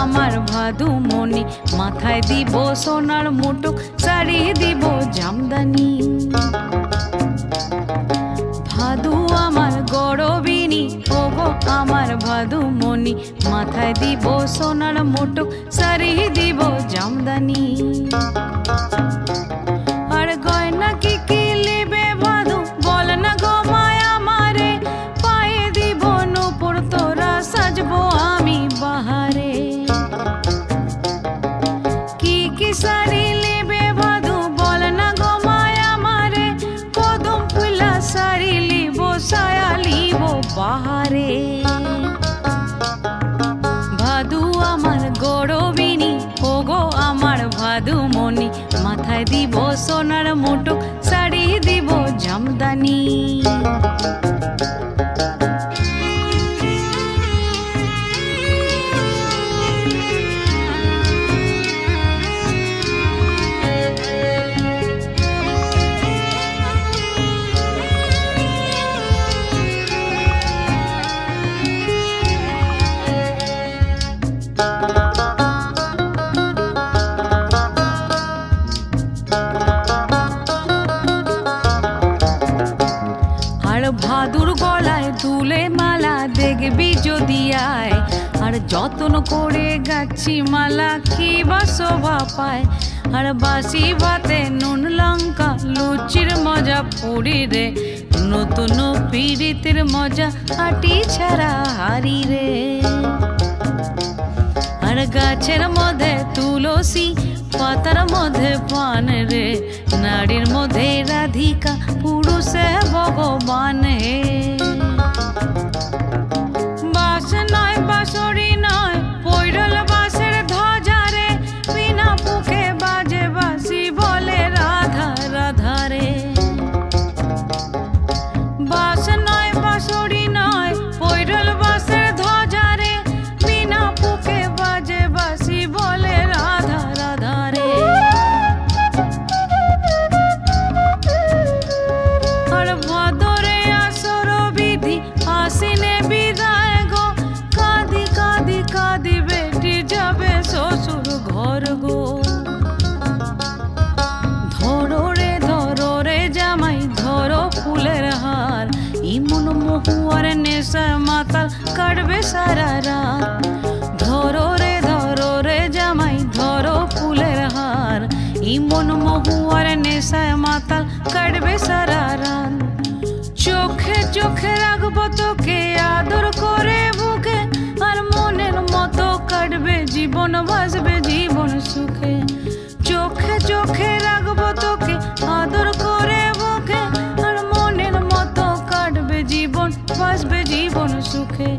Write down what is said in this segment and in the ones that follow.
আমার ভাদু মনি মাথায় দিব সোনার মোটক চারিয়ে দিব জামদানি। ভাদু আমার গরবিনী, ওগো আমার ভাদু মনি মাথায় দিব সোনার মোটক, শাড়ি দিব জামদানি। কি শাড়ি বল না গো মায়া মারে কদম ফুলা বাহারে ভাদু আমার গৌরবিনী ও গো আমার ভাদু মনি দিব সোনার মুটুক, শাড়ি দিব জামদানি। তুলে মালা দেখবি যদি আয়। আর যত্ন করে গাছি মালা কি বা শোভা পায়। আর বাসি ভাতে নুন, লঙ্কা, লুচির মজা পুরি রে। নতুন পিড়িতের মজা আটি ছাড়া হারি রে। আর গাছের মধ্যে তুলসী, পাতার মধ্যে পান রে। নারীর মধ্যে রাধিকা পুরুষে ভগবান হে। কাটবে সারা রাত। ধরো রে ধরো রে জামাই, ধরো ফুলের হার। ইমন মহুয়ার নেশায় মাতাল কাটবে সারা রাত। চোখে চোখে রাখব তোকে আদর করে বুকে আর মনের মতো কাটবে জীবন বাসবে জীবন সুখে। চোখে চোখে রাখব তোকে আদর করে বুকে আর মনের মতো কাটবে জীবন বাসবে জীবন সুখে।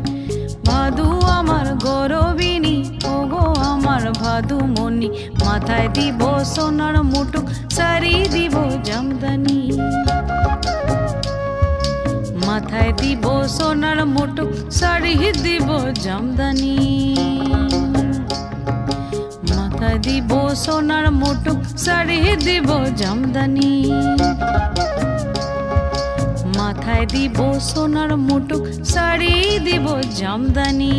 ভাদু আমার গৌরবিনী ও গো আমার ভাদু মনি মাথায় দিব সোনার মুটুক শাড়ি দিব জামদানি। মাথায় দিব সোনার মুটুক শাড়ি দিব জামদানি। মাথায় দিব সোনার মুটুক শাড়ি দিব জামদানি। মাথায় দিব সোনার মুটুক শাড়ি দিব জামদানি।